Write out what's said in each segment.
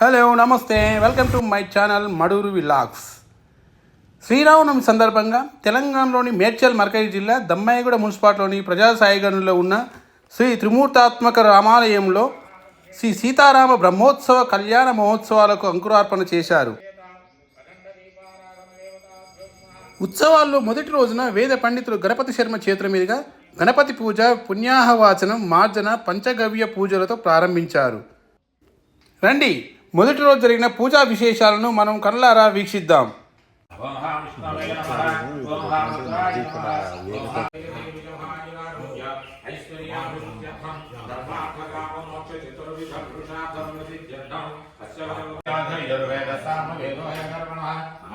Hello నమస్తే. Welcome to my channel Maduru vlogs Sriramanavami సందర్భంగా తెలంగాణలోని మేడ్చల్ మర్కజ్ జిల్లా దమ్మాయిగూడ మున్సిపాలిటీలోని ప్రజాసాయిగణంలో ఉన్న శ్రీ త్రిమూర్తాత్మక రామాలయంలో శ్రీ సీతారామ బ్రహ్మోత్సవ కళ్యాణ మహోత్సవాలకు అంకురార్పణ చేశారు. ఉత్సవాల్లో మొదటి రోజున వేద పండితులు గణపతి శర్మ చేతుల మీదుగా గణపతి పూజ పుణ్యాహవాచనం మార్జన పంచగవ్య పూజలతో ప్రారంభించారు. రండి. మొదటి రోజు జరిగిన పూజా విశేషాలను మనం కళ్ళారా వీక్షిద్దాం ఓం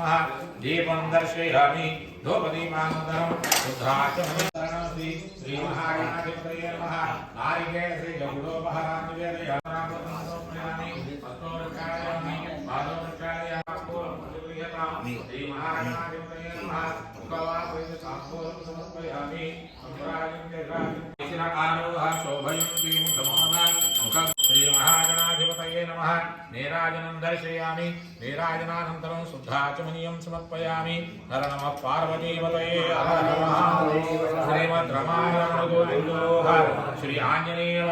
नमः। दीपं दर्शयामि। धूपदीपानन्तरं रुद्राक्षमस्ति श्रीमहागणाधिपतये नमः। नारिकेलश्रीजगुडोपहारान् निवेदयामि पत्रोरक्षायामि श्रीमहागणाधिपतये नमः। मुखवासयताम्बूलं शोभयन्ति मुखमानान् मुखं సుజుః ప్రాణమిహ నమః జయ యుభో మంగళం దీపక్షామి దేవాయ పరమఘోరాధిపతయే నమః. దీపం దర్శయామి ధూపదీపానంతరం శుద్ధాచమీ శ్రీ మహాగణాధిపతయే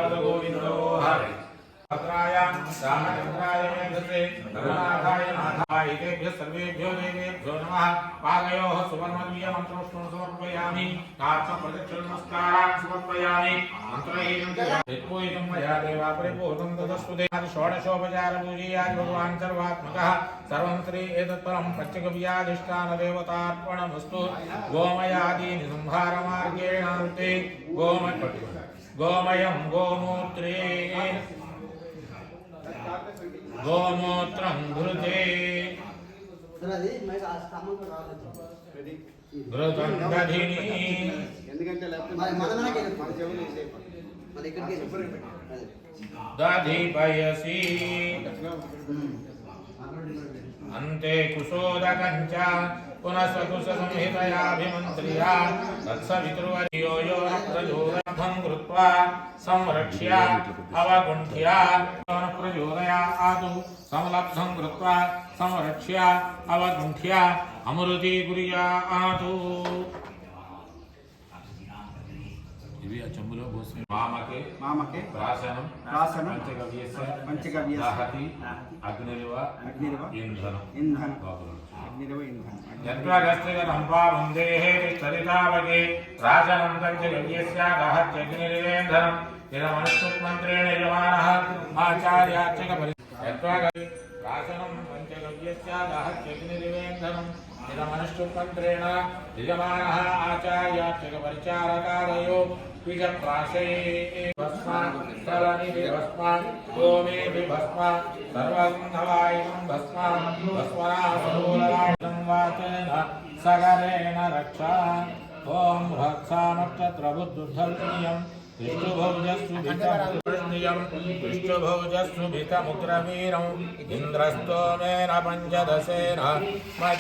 నమః एतेभ्यः सर्वेभ्यो देवेभ्यो नमः पादयोः सुवर्णवीयमन्त्रविष्णुं समर्पयामि कार्तप्रदक्षिणमस्कारान् समर्पयामि मन्त्रहीनं मया देवा परिपूर्णं तदस्तु देहादि षोडशोपचारपूजीयादि भगवान् सर्वात्मकः सर्वं श्री एतत्परं प्रत्यगव्याधिष्ठानदेवतार्पणमस्तु गोमयादीनि संहारमार्गेण गोमयं गोमूत्रे గోమూత్రం ఘృతే ఘృతం దధిని ఎందుకంటే మరి మన మనకే మన చెవులు సేఫ్ మరి ఇక్కడికి అదే. దధిపయసి అంతే కుశోదకంచ పునఃసకుశ సంహితయాభిమంత్ర్యా తత్సవితృవర్యో యో ప్రచోదనం కృత్వా సంరక్ష్య అవగుంఠ్య ప్రచోదయాతు సంలబ్ధం కృత్వా సంరక్ష్య అవగుంఠ్య అమృతి కుర్యాతు ఇవి ఆ చెంబులో పోసి మామకే మామకే ప్రాశనం ప్రాశనం పంచగవ్యస్య పంచగవ్యస్య దహతి అగ్నిరివ అగ్నిరివ ఇంధనం ఇంధనం బాబులు. అగ్నిరవ ఇంధనం యత్వగస్త్రిగదంపావందేహే చరితావగే రాజనం పంచగవ్యస్యాదహత్యగ్నిరివేంధనం ఇదమనుష్టుమంత్రేణ యజమానः ఆచార్యార్చక పరి भस्मा सर्वगन्धवायिनं भस्मा भस्मनासरोलवाचन सगरेण रक्षा ॐ रक्षामक्षत्रबुद्धुर्धर्मीयं विष्णुभुजस्वितं స్థలనిధి భస్మాన్ గోమేధి భస్మాన్ సర్వసంధవాయుధం భస్మాన్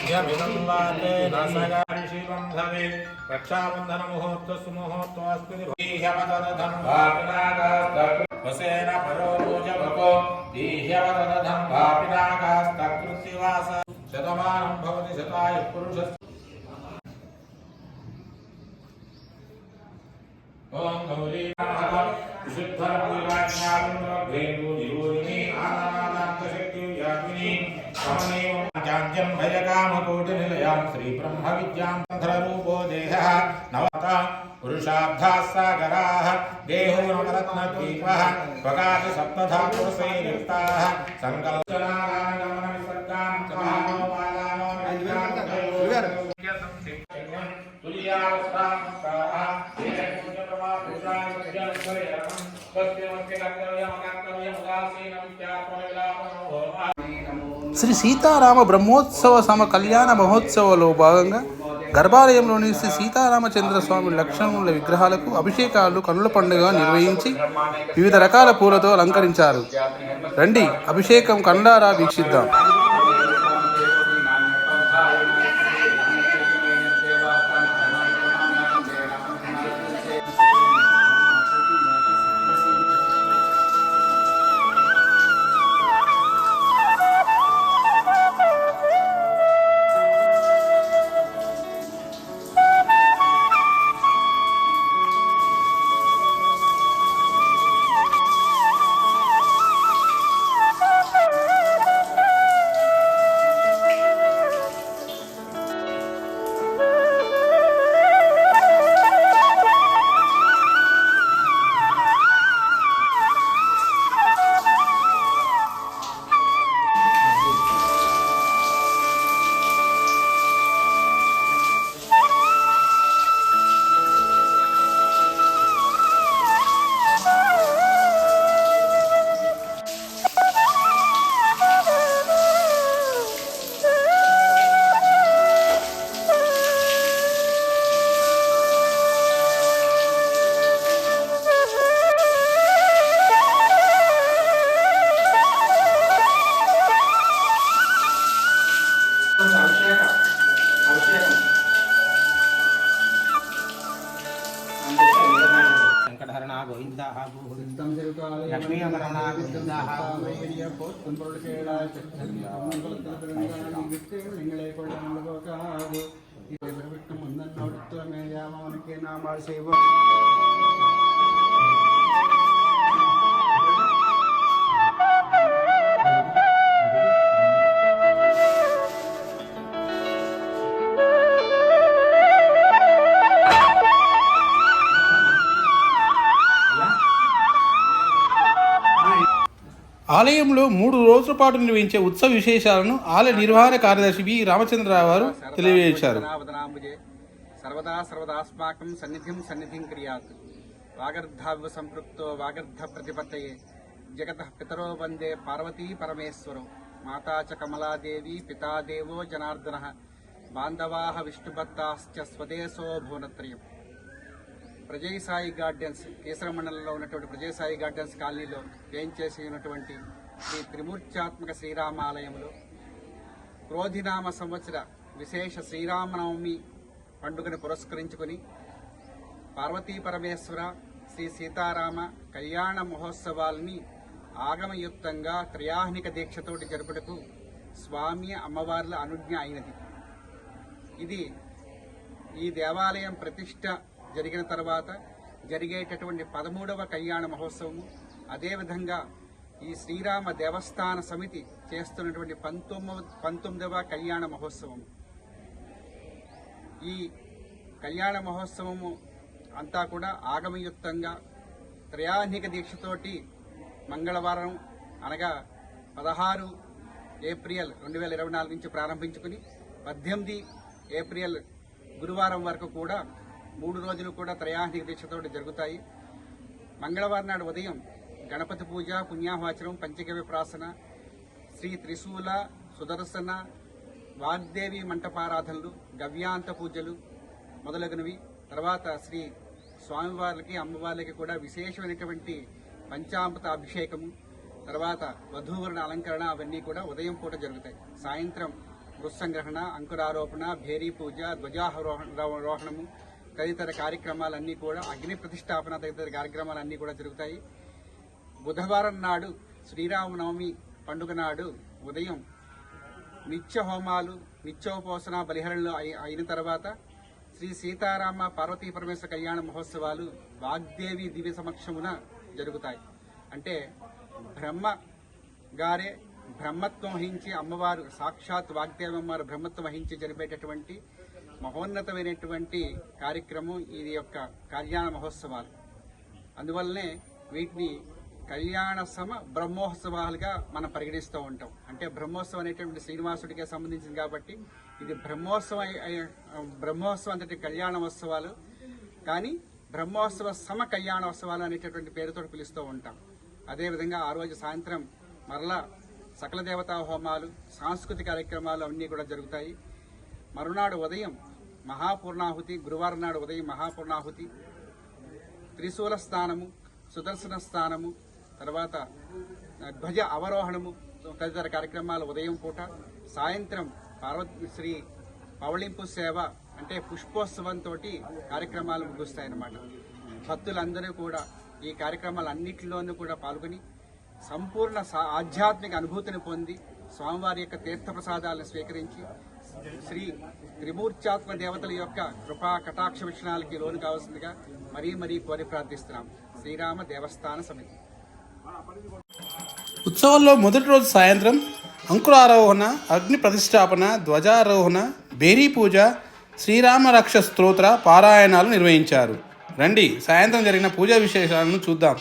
భస్మనాశూలరాయుధం వాచేన సగరేణ రక్షా ఓం బృహత్సామక్షత్ర బుద్ధుద్ధల్పియం విష్ణుభౌజస్సుభితముద్రనియం విష్ణుభౌజస్సుభితముగ్రవీరం ओम गौरी नमः शुद्धरमणिवाच्यारुणग्रेणुनिरोधिनी आनादान्तशक्तिं यामिनी कमनीयं चाञ्जं भयकामकोटिनिलयां श्रीब्रह्मविद्यां धररूपो देहः नवता पुरुषाब्धाः सागराः देहो नवरत्नद्वीपः पगाशसप्तधातुः संयुक्ताः सङ्कल्पनारायणगमनम् శ్రీ సీతారామ బ్రహ్మోత్సవ సమ కళ్యాణ మహోత్సవంలో భాగంగా గర్భాలయంలోని శ్రీ సీతారామచంద్ర స్వామి లక్ష్మణుల విగ్రహాలకు అభిషేకాలు కనుల పండుగ నిర్వహించి వివిధ రకాల పూలతో అలంకరించారు. రండి అభిషేకం కండారా వీక్షిద్దాం. వెంకటహరణ గోవింద గోవిందం లక్ష్మీ అమరణ గోవింద నామాలు సేవ ఆలయంలో మూడు రోజుల పాటు నిర్వహించే ఉత్సవ విశేషాలను ఆలయ నిర్వహణ కార్యదర్శి వి. రామచంద్రరావు గారు తెలియజేశారు. సర్వదా సర్వదాస్మాకం సన్నిధిం సన్నిధిం క్రియాత్. వాగర్ధావ సంపృక్తో వాగర్ధ ప్రతిపత్తయే జగత పితరో వందే పార్వతీ పరమేశ్వరం. మాతా చ కమలాదేవి పితాదేవో జనార్దన. బాంధవా విష్ణుభక్తాశ్చ స్వదేశో భువనత్రయం. ప్రజయసాయి గార్డెన్స్ కేసర మండలంలో ఉన్నటువంటి ప్రజయసాయి గార్డెన్స్ కాలనీలో ఏం చేసి ఉన్నటువంటి శ్రీ త్రిమూర్త్యాత్మక శ్రీరామాలయంలో క్రోధినామ సంవత్సర విశేష శ్రీరామనవమి పండుగను పురస్కరించుకొని పార్వతీ పరమేశ్వర శ్రీ సీతారామ కళ్యాణ మహోత్సవాల్ని ఆగమయుక్తంగా త్రయాహ్నిక దీక్షతోటి జరుపుటకు స్వామి అమ్మవార్ల అనుజ్ఞ అయినది. ఇది ఈ దేవాలయం ప్రతిష్ట జరిగిన తర్వాత జరిగేటటువంటి పదమూడవ కళ్యాణ మహోత్సవము. అదేవిధంగా ఈ శ్రీరామ దేవస్థాన సమితి చేస్తున్నటువంటి పంతొమ్మిది పంతొమ్మిదవ కళ్యాణ మహోత్సవం ఈ కళ్యాణ మహోత్సవము అంతా కూడా ఆగమయుక్తంగా త్రయాహ్నిక దీక్షతోటి మంగళవారం అనగా పదహారు ఏప్రిల్ రెండు వేల ఇరవై నాలుగు నుంచి ప్రారంభించుకుని పద్దెనిమిది ఏప్రిల్ గురువారం వరకు కూడా మూడు రోజులు కూడా త్రయాహ్నిక దీక్షతో జరుగుతాయి. మంగళవారం నాడు ఉదయం గణపతి పూజ పుణ్యాహవాచనం పంచగవ్య ప్రాసన శ్రీ త్రిశూల సుదర్శన వాగ్దేవి మంటపారాధనలు గవ్యాంత పూజలు మొదలగునవి. తర్వాత శ్రీ స్వామివార్లకి అమ్మవార్లకి కూడా విశేషమైనటువంటి పంచామృత అభిషేకము. తర్వాత వధూవరణ అలంకరణ అవన్నీ కూడా ఉదయం పూట జరుగుతాయి. సాయంత్రం వృత్సంగ్రహణ అంకురారోపణ భేరీ పూజ ధ్వజారోహణము తదితర కార్యక్రమాలన్నీ కూడా అగ్ని ప్రతిష్టాపన తదితర కార్యక్రమాలన్నీ కూడా జరుగుతాయి. బుధవారం నాడు శ్రీరామనవమి పండుగ నాడు ఉదయం నిత్య హోమాలు నిత్యోపోసన బలిహరణలు అయి- అయిన తర్వాత శ్రీ సీతారామ పార్వతీ పరమేశ్వర కళ్యాణ మహోత్సవాలు వాగ్దేవి దివ్య సమక్షమున జరుగుతాయి. అంటే బ్రహ్మ గారే బ్రహ్మత్వం వహించి అమ్మవారు సాక్షాత్ వాగ్దేవి అమ్మవారు బ్రహ్మత్వం వహించి జరిపేటటువంటి మహోన్నతమైనటువంటి కార్యక్రమం ఇది యొక్క కళ్యాణ మహోత్సవాలు. అందువల్లనే వీటిని కళ్యాణ సమ బ్రహ్మోత్సవాలుగా మనం పరిగణిస్తూ ఉంటాం. అంటే బ్రహ్మోత్సవం అనేటువంటి శ్రీనివాసుడికి సంబంధించింది కాబట్టి ఇది బ్రహ్మోత్సవం బ్రహ్మోత్సవం అంతటి కళ్యాణోత్సవాలు కానీ బ్రహ్మోత్సవ సమ కళ్యాణోత్సవాలు అనేటటువంటి పేరుతో పిలుస్తూ ఉంటాం. అదేవిధంగా ఆ రోజు సాయంత్రం మరలా సకల దేవతా హోమాలు సాంస్కృతిక కార్యక్రమాలు అన్నీ కూడా జరుగుతాయి. మరునాడు ఉదయం మహాపూర్ణాహుతి గురువారం నాడు ఉదయం మహాపూర్ణాహుతి త్రిశూల స్థానము సుదర్శన స్థానము తర్వాత ధ్వజ అవరోహణము తదితర కార్యక్రమాలు ఉదయం పూట సాయంత్రం పార్వతి శ్రీ పవళింపు సేవ అంటే పుష్పోత్సవంతో కార్యక్రమాలు ముగుస్తాయన్నమాట. భక్తులందరూ కూడా ఈ కార్యక్రమాలన్నింటిలోనూ కూడా పాల్గొని సంపూర్ణ సా- ఆధ్యాత్మిక అనుభూతిని పొంది స్వామివారి యొక్క తీర్థప్రసాదాలను స్వీకరించి శ్రీ త్రిమూర్త్యాత్మ దేవతల యొక్క కృపా కటాక్ష విషయాలకి లోను కావాల్సిందిగా మరీ మరీ కోరి ప్రార్థిస్తున్నాం. శ్రీరామ దేవస్థాన సమితి. ఉత్సవంలో మొదటి రోజు సాయంత్రం అంకురారోహణ అగ్ని ప్రతిష్టాపన ధ్వజారోహణ బేరీ పూజ శ్రీరామ రక్ష స్తోత్ర పారాయణాలు నిర్వహించారు. రండి సాయంత్రం జరిగిన పూజా విశేషాలను చూద్దాం.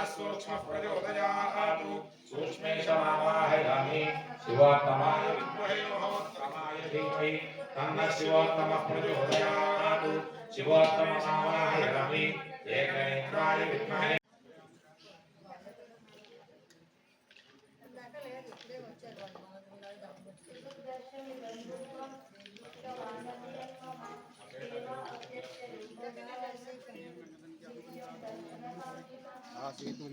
तन्नः सूक्ष्मः प्रचोदयात् सूक्ष्मेशमावाहयामि शिवोत्तमाय विद्महे महोत्तमाय धीमहि तन्नः शिवोत्तमः प्रचोदयात् शिवोत्तममावाहयामि एकनेत्राय विद्महे ప్రధానకలశేషు